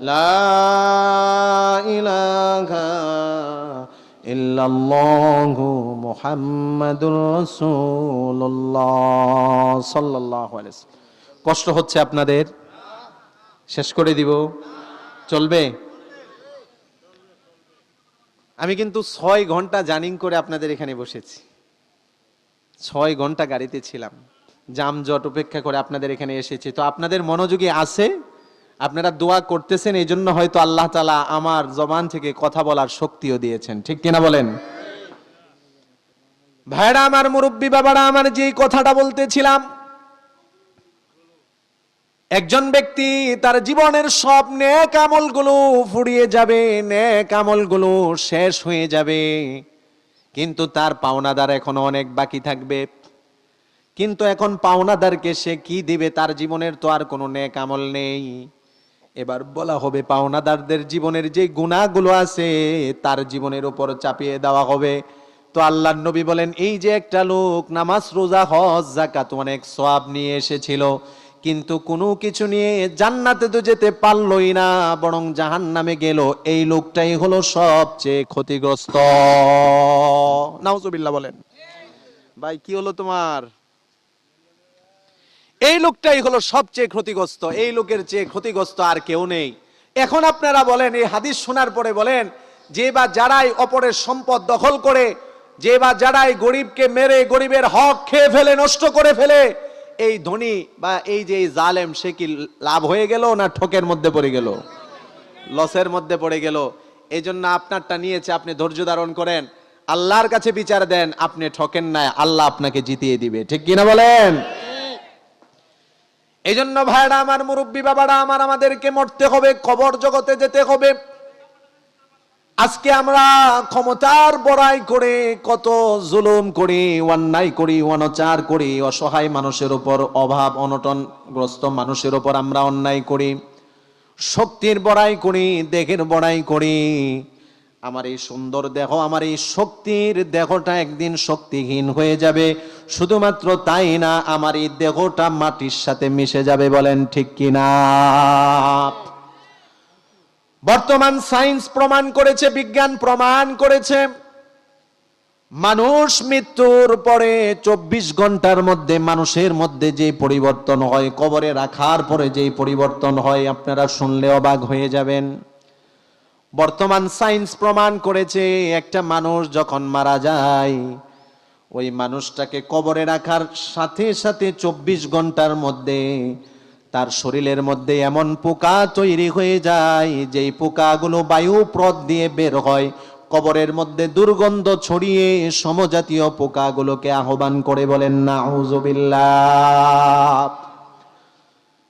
لا إله إلا الله لا إله إلا الله محمد رسول الله صلى الله عليه وسلم কষ্ট হচ্ছে আপনাদের শেষ করে দিব চলবে আমি কিন্তু ছয় ঘন্টা জার্নিং করে আপনাদের এখানে বসেছি ছয় ঘন্টা গাড়িতে ছিলাম জামজট উপেক্ষা করে আপনাদের এখানে এসেছি তো আপনাদের মনোযোগী আছে আপনারা দোয়া করতেছেন, এই জন্য হয়তো আল্লাহ তালা আমার জবান থেকে কথা বলার শক্তিও দিয়েছেন। ঠিক কিনা বলেন? ভাইরা, আমার মুরব্বী বাবারা, আমার যে কথাটা বলতেছিলাম, একজন ব্যক্তি তার জীবনের সব নেক আমলগুলো ফুরিয়ে যাবে, নেক আমলগুলো শেষ হয়ে যাবে, কিন্তু তার পাওনাদার এখনও অনেক বাকি থাকবে। কিন্তু এখন পাওনাদারকে সে কি দিবে, তার জীবনের তো আর কোনো নেক আমল নেই। এবার বলা হবে পাওনাদারদের জীবনের যে গুণাগুলো আছে, তার জীবনের উপর চাপিয়ে দেওয়া হবে। তো আল্লাহ নবী বলেন, এই যে একটা লোক নামাজ, রোজা, হজ জাকাত অনেক সওয়াব নিয়ে এসেছিল, কিন্তু কোনো কিছু নিয়ে জান্নাতে তো যেতে পারলই না, বরং জাহান নামে গেল। এই লোকটাই হলো সবচেয়ে ক্ষতিগ্রস্ত। নাউজুবিল্লাহ বলেন। ভাই, কি হলো তোমার? এই লোকটাই হলো সবচেয়ে ক্ষতিগ্রস্ত, এই লোকের চেয়ে ক্ষতিগ্রস্ত আর কেউ নেই। এখন আপনারা বলেন, এই হাদিস শোনার পরে বলেন, যে বা যারাই অপরের সম্পদ দখল করে, যে বা যারাই গরিবকে মেরে গরিবের হক খেয়ে ফেলে, নষ্ট করে ফেলে, এই ধনী বা এই যে এই জালেম, সে কি লাভ হয়ে গেল না ঠকের মধ্যে পড়ে গেল? লসের মধ্যে পড়ে গেল। এই জন্য আপনারটা নিয়েছে, আপনি ধৈর্য ধারণ করেন। আল্লাহর কাছে বিচার দেন, আপনি ঠকেন না আল্লাহ আপনাকে জিতিয়ে দিবে। ঠিক কিনা বলেন? এই জন্য ভাইরা আমার মুরব্বী বাবারা, আমার আমাদেরকে মরতে হবে কবর জগতে যেতে হবে। আজকে আমরা ক্ষমতার বড়াই করে কত জুলুম করি, অন্যায় করি, অনচার করি, অসহায় মানুষের উপর অভাব, অনটনগ্রস্ত মানুষের উপর আমরা অন্যায় করি, শক্তির বড়াই করি, দেহের বড়াই করি। আমার এই সুন্দর দেহ, আমার এই শক্তির দেহটা একদিন শক্তিহীন হয়ে যাবে। শুধুমাত্র তাই না আমার এই দেহটা মাটির সাথে মিশে যাবে বলেন ঠিক কিনা? বর্তমান সায়েন্স প্রমাণ করেছে, বিজ্ঞান প্রমাণ করেছে, মানুষ মৃত্যুর পরে চব্বিশ ঘণ্টার মধ্যে, মানুষের মধ্যে যে পরিবর্তন হয়, কবরে রাখার পরে যে পরিবর্তন হয়, আপনারা শুনলে অবাক হয়ে যাবেন। বর্তমান সায়েন্স প্রমাণ করেছে, একটা মানুষ যখন মারা যায় ওই মানুষটাকে কবরে রাখার সাথে সাথে চব্বিশ ঘণ্টার মধ্যে তার শরীরের মধ্যে এমন পোকা তৈরি হয়ে যায়, যেই পোকাগুলো বায়ু প্রদ দিয়ে বের হয়। কবরের মধ্যে দুর্গন্ধ ছড়িয়ে সমজাতীয় পোকাগুলোকে আহ্বান করে বলেন না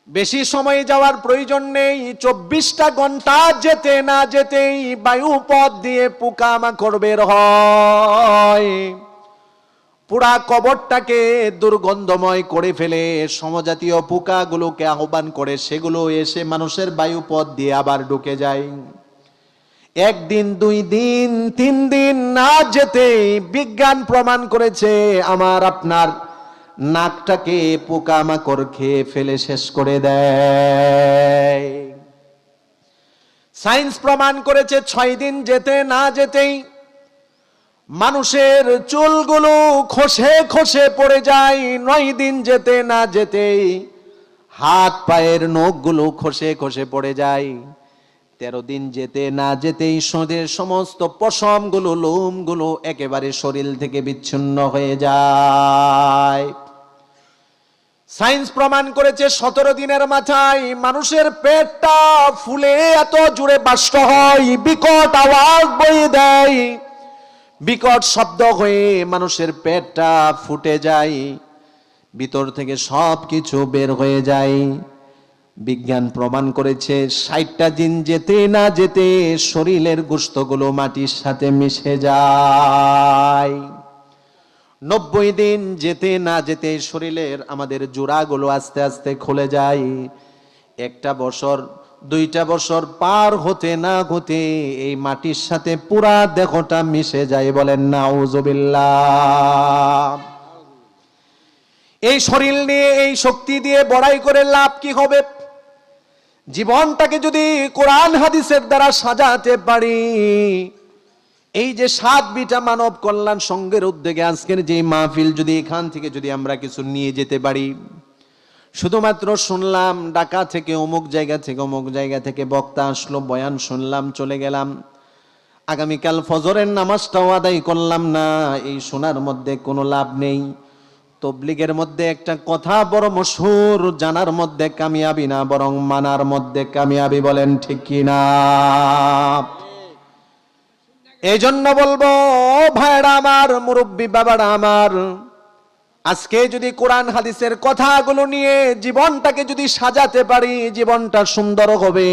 বেশি সময় যাওয়ার প্রয়োজন নেই, চব্বিশটা ঘণ্টা যেতে না যেতেই বায়ু পথ দিয়ে পোকামাকড় বের হয়। পুরা কবরটাকে দুর্গন্ধময় করে ফেলে, সমজাতীয় পোকাগুলোকে আহ্বান করে, সেগুলো এসে মানুষের বায়ু পথ দিয়ে আবার ঢুকে যায়। একদিন, দুই দিন, তিন দিন না যেতে বিজ্ঞান প্রমাণ করেছে, আমার আপনার নাকটাকে পোকামাকড় খেয়ে ফেলে শেষ করে দেয়। সায়েন্স প্রমাণ করেছে, ছয় দিন যেতে না যেতেই মানুষের চুলগুলো খসে খসে পড়ে যায়, নয় দিন যেতে না যেতেই হাত পায়ের নখগুলো খসে খসে পড়ে যায়। তেরো দিন যেতে না যেতেই সোদের সমস্ত পশমগুলো, লোমগুলো একেবারে শরীর থেকে বিচ্ছিন্ন হয়ে যায়। সায়েন্স প্রমাণ করেছে সতেরো দিনের মাথায় মানুষের পেটটা ফুলে এত জুড়ে বাষ্ট হয়, বিকট আওয়াজ বয়ে দেয়। বিকট শব্দ হয়ে মানুষের পেটটা ফুটে যায়, ভিতর থেকে সব কিছু বের হয়ে যায়। বিজ্ঞান প্রমাণ করেছে, ষাটটা দিন যেতে না যেতে শরীরের গোস্তগুলো মাটির সাথে মিশে যায়। নব্বই দিন যেতে না যেতে শরীরের আমাদের জোড়াগুলো আস্তে আস্তে খুলে যায়। একটা বছর দুইটা বছর পার হতে না হতে এই মাটির সাথে পুরা দেহটা মিশে যায় বলেন, নাউজুবিল্লাহ। এই শরীর নিয়ে, এই শক্তি দিয়ে বড়াই করে লাভ কি হবে? জীবনটাকে যদি কোরআন হাদিসের দ্বারা সাজাতে পারি, এই যে সাত বিটা মানব কল্যাণ সংঘের উদ্যোগে আজকের যে মাহফিল, যদি এখান থেকে যদি আমরা কিছু নিয়ে যেতে পারি শুধুমাত্র শুনলাম, ঢাকা থেকে অমুক জায়গা থেকে অমুক জায়গা থেকে বক্তা আসলো, বয়ান শুনলাম, চলে গেলাম। আগামীকাল ফজরের নামাজটাও আদায় করলাম না, এই শোনার মধ্যে কোনো লাভ নেই। তবলিগের মধ্যে একটা কথা বড় মশহুর জানার মধ্যে কামিয়াবি না, বরং মানার মধ্যে কামিয়াবি বলেন ঠিক কি না? এই জন্য বলব, ভাইরা আমার, মুরব্বী বাবারা আমার আজকে যদি কোরআন হাদিসের কথাগুলো নিয়ে জীবনটাকে যদি সাজাতে পারি, জীবনটা সুন্দর হবে।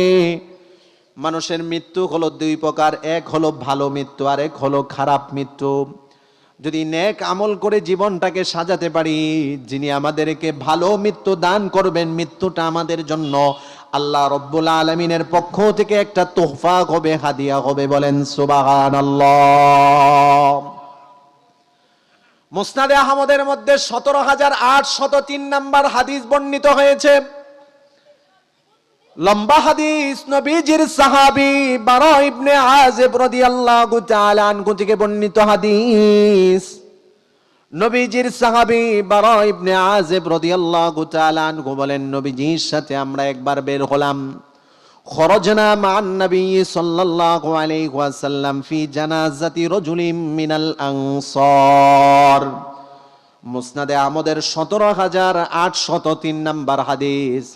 মানুষের মৃত্যু হলো দুই প্রকার, এক হলো ভালো মৃত্যু, আর এক হলো খারাপ মৃত্যু। যদি নেক আমল করে জীবনটাকে সাজাতে পারি, যিনি আমাদেরকে ভালো মৃত্যু দান করবেন, মৃত্যুটা আমাদের জন্য আল্লাহ রব্বুল আলমিনের পক্ষ থেকে একটা তোহফা হবে, হাদিয়া হবে, বলেন সুবাহান মুসনাদে আহমদের মধ্যে সতেরো হাজার আটশত তিন নাম্বার হাদিস বর্ণিত হয়েছে। লম্বা হাদিস নবীজির সাহাবি বারো ইবনে আযিব রাদিয়াল্লাহু তাআলা আনহু থেকে বর্ণিত হাদিস। নবীজির সাহাবি বারো ইবনে আযিব রাদিয়াল্লাহু তাআলা আনহু বলেন, নবীজির সাথে আমরা একবার বের হলাম। খরজনা মান নবী সাল্লাল্লাহু আলাইহি ওয়াসাল্লাম ফি জানাজাতি রাজুলিম মিনাল আনসার। মুসনাদে আমদের সতেরো হাজার আটশত তিন নাম্বার হাদিস।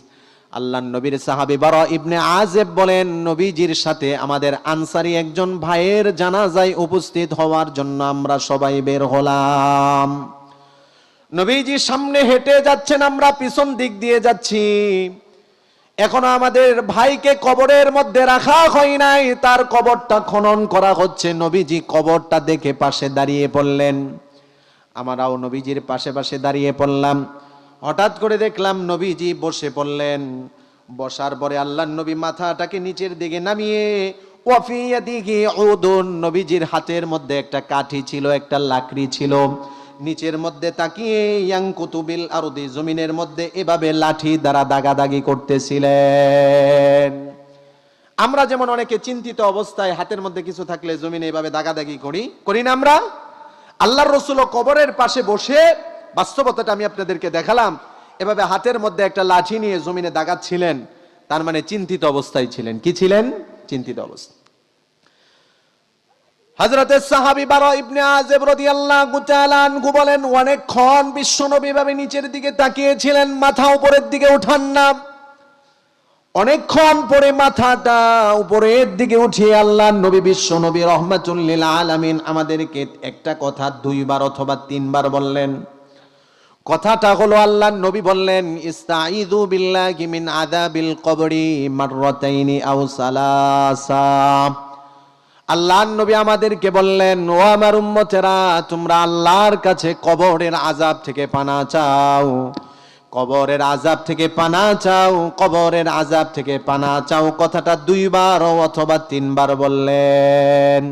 আল্লাহ নবীর সাহাবি বারা ইবনে আজেব বলেন, নবীজির সাথে আমাদের আনসারি একজন ভাইয়ের জানাজায় উপস্থিত হওয়ার জন্য আমরা সবাই বের হলাম। নবীজি সামনে হেঁটে যাচ্ছেন, আমরা পিছন দিক দিয়ে যাচ্ছি। এখনও আমাদের ভাইকে কবরের মধ্যে রাখা হয় নাই। তার কবরটা খনন করা হচ্ছে। নবীজি কবরটা দেখে পাশে দাঁড়িয়ে পড়লেন। আমরাও নবীজির পাশে পাশে দাঁড়িয়ে পড়লাম। হঠাৎ করে দেখলাম নবীজি বসে পড়লেন। বসার পরে আল্লাহ নবী মাথাটাকে নিচের দিকে নামিয়ে ওয়াফিয়া দিকে ওদন নবীজির হাতের মধ্যে একটা কাঠি ছিল, একটা লাকড়ি ছিল। নিচের মধ্যে তাকিয়ে ইয়াং কুতুবিল আরদি জমিনের মধ্যে এভাবে লাঠি দ্বারা দাগাদাগি করতেছিলেন। আমরা যেমন অনেকে চিন্তিত অবস্থায় হাতের মধ্যে কিছু থাকলে জমিনে এভাবে দাগাদাগি করি করি না আমরা? আল্লাহর রসুল কবরের পাশে বসে, বাস্তবতাটা আমি আপনাদেরকে দেখালাম, এভাবে হাতের মধ্যে একটা লাঠি নিয়ে জমিনে দাগাচ্ছিলেন, তার মানে চিন্তিত অবস্থায় ছিলেন। কি ছিলেন? চিন্তিত অবস্থা হযরতের সাহাবী বারা ইবনে রাদিয়াল্লাহু তাআলা আনহু বলেন অনেকক্ষণ বিশ্বনবী ভাবে নিচের দিকে তাকিয়েছিলেন, মাথা উপরের দিকে উঠান না। অনেকক্ষণ পরে মাথাটা উপরের দিকে উঠিয়ে আল্লাহ নবী বিশ্ব নবী রহমাতুল্লিল আলামিন আমাদেরকে একটা কথা দুইবার অথবা তিনবার বললেন। কথাটা হলো, আল্লাহ নবী বললেন ইস্তাইযু বিল্লাহি মিন আযাবিল কবরি মাররাতাইনি আও সালাসা। আল্লাহ নবী আমাদেরকে বললেন, ও আমার উম্মতেরা, তোমরা আল্লাহর কাছে কবরের আজাব থেকে পানা চাও। কবরের আজাব থেকে পানা চাও, কবরের আজাব থেকে পানা চাও। কথাটা দুইবার অথবা তিনবার বললেন।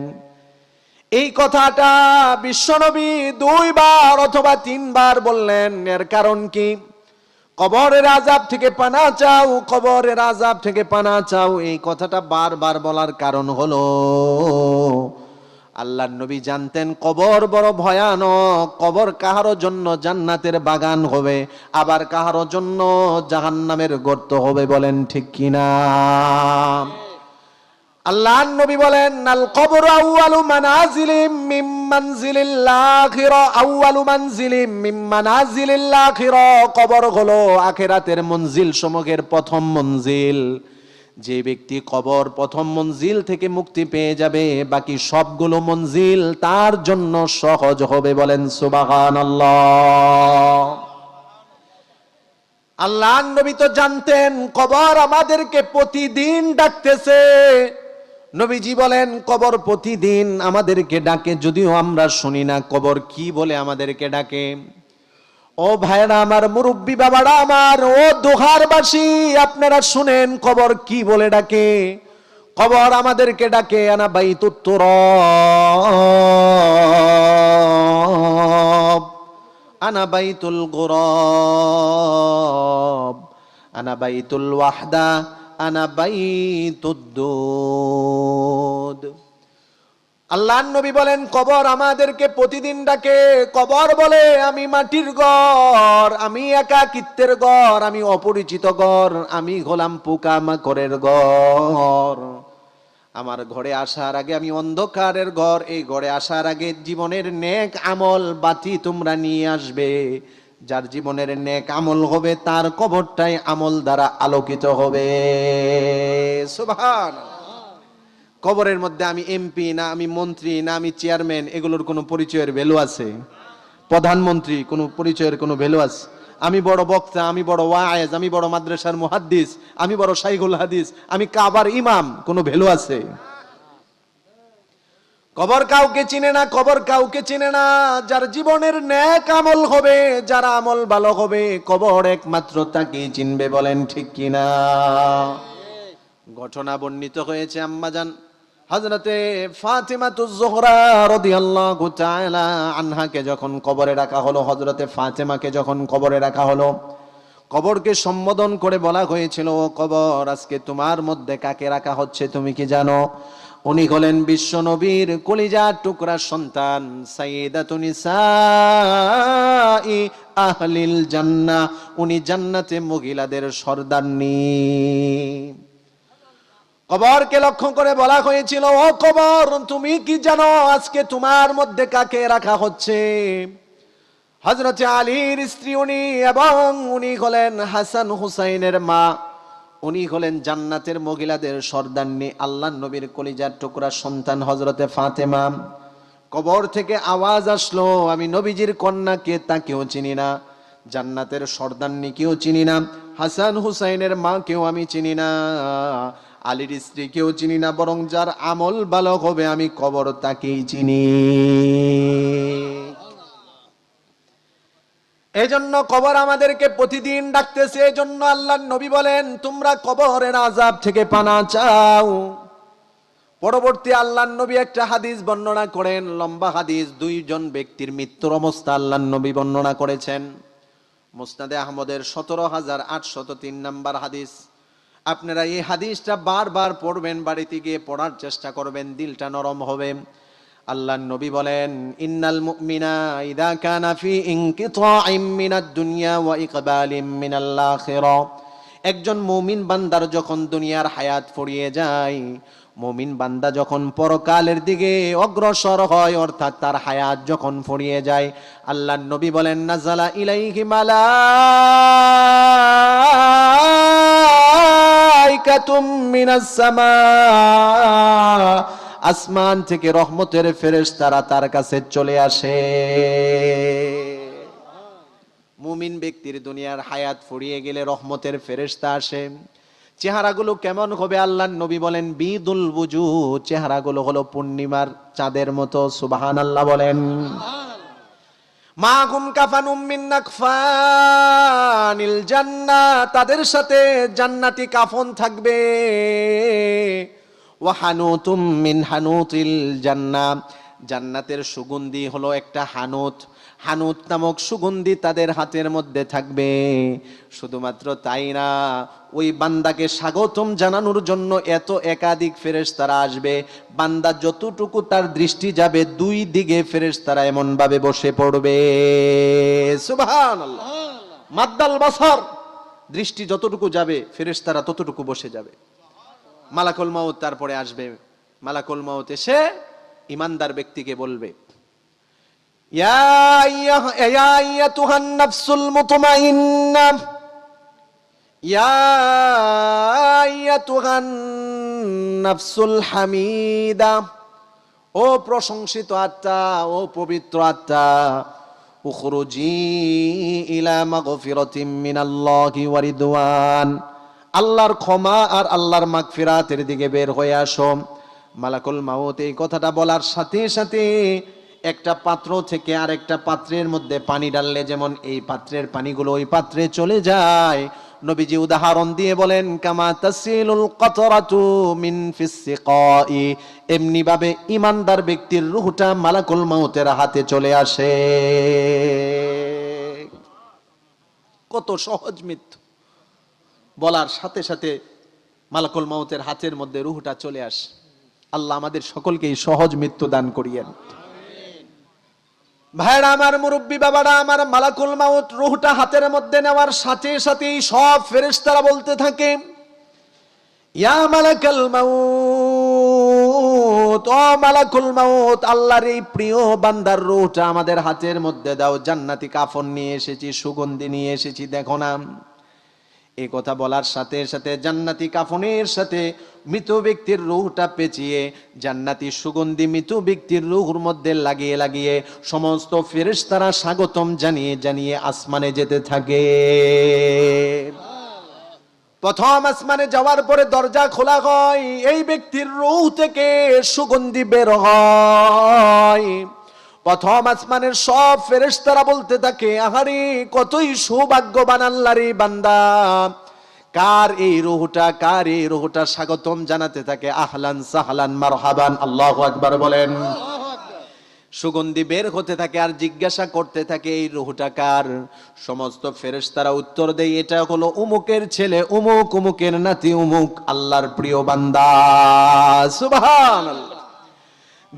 এই কথাটা বিশ্বনবী দুইবার অথবা তিনবার বললেন। এর কারণ কি? কবরের আজাব থেকে পানা চাও, কবরের আজাব থেকে পানা চাও। এই কথাটা বারবার বলার কারণ হলো আল্লাহ নবী জানতেন কবর বড় ভয়ানক, কবর কাহারো জন্য জান্নাতের বাগান হবে, আবার কাহারো জন্য জাহান্নামের গর্ত হবে বলেন ঠিক কিনা? আল্লাহ নবী বলেন আল কবর আউয়ালু মানাজিলিম মিম মানজিলিল আখিরা আউয়ালু মানজিলিম মিম মানাজিলিল কবর হলো আখিরাতের মঞ্জিল সমূহের প্রথম মঞ্জিল। যে ব্যক্তি কবর প্রথম মঞ্জিল থেকে মুক্তি পেয়ে যাবে, বাকি সবগুলো মঞ্জিল তার জন্য সহজ হবে বলেন সুবহানাল্লাহ। আল্লাহ নবী তো জানতেন, কবর আমাদেরকে প্রতিদিন ডাকতেছে। নবীজি বলেন, কবর প্রতিদিন আমাদেরকে ডাকে, যদিও আমরা শুনি না। কবর কি বলে আমাদেরকে ডাকে? ও ভাইরা আমার মুরব্বী বাবারা আমার, ও দোহারবাসী, আপনারা শুনেন, কবর কি বলে ডাকে? কবর আমাদেরকে ডাকে আনা বাই তুত্তর আনা বাইতুল গুরব আনা বাইতুল ওয়াহদা আল্লাহ নবী বলেন, কবর আমাদেরকে প্রতিদিন ডাকে। কবর বলে, আমি মাটির ঘর, আমি একাকিত্বের ঘর, আমি অপরিচিত ঘর, আমি গোলাম পোকা মাকড়ের ঘর। আমার ঘরে আসার আগে আমি অন্ধকারের ঘর, এই ঘরে আসার আগে জীবনের নেক আমল বাতি তোমরা নিয়ে আসবে। যার জীবনের নেক আমল হবে, তার কবরটাই আমল দ্বারা আলোকিত হবে। সুবহান কবরের মধ্যে আমি এমপি না, আমি মন্ত্রী না, আমি চেয়ারম্যান এগুলোর কোনো পরিচয়ের ভ্যালু আছে? প্রধানমন্ত্রী, কোনো পরিচয়ের কোনো ভ্যালু আছে? আমি বড় বক্তা, আমি বড় ওয়ায়েজ আমি বড় মাদ্রাসার মুহাদ্দিস, আমি বড় শাইখুল হাদিস, আমি কাবার ইমাম, কোনো ভ্যালু আছে? কবর কাউকে চিনে না কবর কাউকে চিনে না। যার জীবনের ন্যাক আমল হবে, যার আমল ভালো হবে কবর একমাত্র তাকে চিনবে বলেন ঠিক কিনা ঘটনা বর্ণিত হয়েছে আম্মাজান। হজরতে ফাতেমাতুজ জোহরা রাদিয়াল্লাহু তাআলা আনহাকে যখন কবরে রাখা হলো হজরতে ফাতেমাকে যখন কবরে রাখা হলো, কবরকে সম্বোধন করে বলা হয়েছিল কবর, আজকে তোমার মধ্যে কাকে রাখা হচ্ছে তুমি কি জানো? উনি হলেন বিশ্ব নবীর কলিজার টুকরা সন্তান আহলিল জান্নাহ। উনি জান্নাতে মহিলাদের সর্দারনি কবরকে লক্ষ্য করে বলা হয়েছিল, ও কবর, তুমি কি জানো আজকে তোমার মধ্যে কাকে রাখা হচ্ছে? হজরত আলীর স্ত্রী উনি এবং উনি হলেন হাসান হুসাইনের মা। উনি হলেন জান্নাতের মহিলাদের সর্দান্নি আল্লাহ নবীর কলিজার টুকরা সন্তান হজরতে ফাতেমা। কবর থেকে আওয়াজ আসলো, আমি নবীজির কন্যাকে তাকেও চিনি না, জান্নাতের সর্দান্নি কেউ চিনি না, হাসান হুসাইনের মা কেউ আমি চিনি না, আলীর স্ত্রী কেউ চিনি না, বরং যার আমল ভালো হবে আমি কবর তাকেই চিনি। এজন্য কবর আমাদেরকে প্রতিদিন ডাকতেছে, এজন্য আল্লাহ নবী বলেন, তোমরা কবরের আজাব থেকে পানা চাও। পরবর্তী আল্লাহ নবী একটা হাদিস বর্ণনা করেন, লম্বা হাদিস, দুইজন ব্যক্তির মৃত্যুর অবস্থা আল্লাহ নবী বর্ণনা করেছেন। মুসনাদে আহমদের সতেরো হাজার আটশত তিন নাম্বার হাদিস। আপনারা এই হাদিসটা বারবার পড়বেন, বাড়িতে গিয়ে পড়ার চেষ্টা করবেন, দিলটা নরম হবে। আল্লাহ নবী বলেন, ইন্নাল মুমিনা ইদা কানা ফি ইনকিতাইম মিনাদ দুনিয়া ওয়া ইকবালিম মিনাল আখিরা। একজন মুমিন বান্দার যখন দুনিয়ার হায়াত ফুরিয়ে যায়, মুমিন বান্দা যখন পরকালের দিকে অগ্রসর হয়, অর্থাৎ তার হায়াত যখন ফুরিয়ে যায় আল্লাহ নবী বলেন নাজালা ইলাইহি মালাইকাতুম মিনাস সামা আসমান থেকে রহমতের ফেরেশতারা তার কাছে চলে আসে। মুমিন ব্যক্তির দুনিয়ার হায়াত ফুরিয়ে গেলে রহমতের ফেরেশতা আসে। চেহারাগুলো কেমন হবে আল্লাহ নবী বলেন, বিদুল বুজু চেহারাগুলো হলো পূর্ণিমার চাঁদের মতো সুবাহান আল্লাহ বলেন। মা গুম কাফানুম মিন নাকফানিল জান্নাহ তাদের সাথে জান্নাতি কাফন থাকবে। হানুতুম মিন হানুতিল জান্নাহ জান্নাতের সুগন্ধি হলো একটা হানুত। হানুত নামক সুগন্ধি তাদের হাতের মধ্যে থাকবে। শুধুমাত্র তাই না, ওই বান্দাকে স্বাগতম জানানোর জন্য এত একাধিক ফেরেশ তারা আসবে। বান্দা যতটুকু তার দৃষ্টি যাবে, দুই দিকে ফেরেশ তারা এমন ভাবে বসে পড়বে। সুবহান মাদ্দাল বাসার দৃষ্টি যতটুকু যাবে ফেরেশ তারা ততটুকু বসে যাবে। মালাকুল মাউত তারপরে আসবে। মালাকুল মাউত এসে ইমানদার ব্যক্তিকে বলবে হামিদা, ও প্রশংসিত আত্মা, ও পবিত্র আত্মা, উখরুজি ইলা মাগফিরাতিম মিনাল্লাহি ওয়া রিদওয়ান। আল্লাহর ক্ষমা আর আল্লাহর মাগফিরাতের দিকে বের হয়ে আসো। মালাকুল মাউত, এই কথাটা বলার সাথে সাথে একটা পাত্র থেকে আরেকটা পাত্রের মধ্যে পানি ডাললে যেমন এই পাত্রের পানিগুলো ওই পাত্রে চলে যায়। নবীজি উদাহরণ দিয়ে বলেন, কামা তাসিলুল কতরাতু মিন ফিসসিকাই এমনি ভাবে ইমানদার ব্যক্তির রূহটা মালাকুল মাউতের হাতে চলে আসে। কত সহজ মৃত্যু বলার সাথে সাথে মালাকুল মাউতের হাতের মধ্যে রুহটা চলে আসে। আল্লাহ আমাদের সকলকে সহজ মৃত্যু দান করিয়েন। ভাইরা, আমার মুরব্বী বাবারা, আমার মালাকুল মাউত রুহটা হাতের মধ্যে নেওয়ার সাথে সাথেই সব ফেরেশতারা বলতে থাকে, ইয়া মালাকাল মাউত ও মালাকুল মাউত আল্লাহর এই প্রিয় বান্দার রুহটা আমাদের হাতের মধ্যে দাও। জান্নাতি কাফন নিয়ে এসেছি, সুগন্ধি নিয়ে এসেছি, দেখো না। এই কথা বলার সাথে সাথে জান্নাতি কাফনের সাথে মৃত ব্যক্তির রুহটা পেঁচিয়ে, জান্নাতি সুগন্ধি মৃত ব্যক্তির রুহুর মধ্যে লাগিয়ে লাগিয়ে সমস্ত ফেরেশতারা স্বাগতম জানিয়ে জানিয়ে আসমানে যেতে থাকে। প্রথম আসমানে যাওয়ার পরে দরজা খোলা হয়, এই ব্যক্তির রুহ থেকে সুগন্ধি বের হয়। প্রথম আসমানের সব ফেরেশতারা বলতে থাকে, আহারে, কতই সৌভাগ্যবান আল্লাহর বান্দা। কার এই রুহটা, কার এই রুহটা স্বাগতম জানাতে থাকে? আহলান সাহলান মারহাবান, আল্লাহ আকবার বলেন। সুগন্ধি বের হতে থাকে আর জিজ্ঞাসা করতে থাকে, এই রুহটা কার? সমস্ত ফেরেশতারা উত্তর দেয়, এটা হলো উমুকের ছেলে, উমুক, উমুকের নাতি, উমুক আল্লাহর প্রিয় বান্দা। সুবহানাল্লাহ।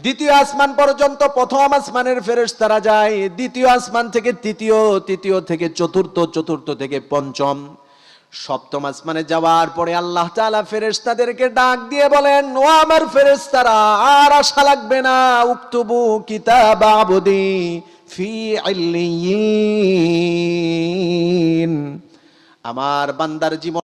দ্বিতীয় আসমান পর্যন্ত প্রথম আসমানের ফেরেশতারা যায়। দ্বিতীয় আসমান থেকে তৃতীয় তৃতীয় থেকে চতুর্থ চতুর্থ থেকে পঞ্চম। সপ্তম আসমানে যাওয়ার পরে আল্লাহ তাআলা ফেরেশতাদেরকে ডাক দিয়ে বলেন, ও আমার ফেরেশতারা, আর আশা লাগবে না। উক্তুবু কিতাব ফি আমার বান্দার জীবন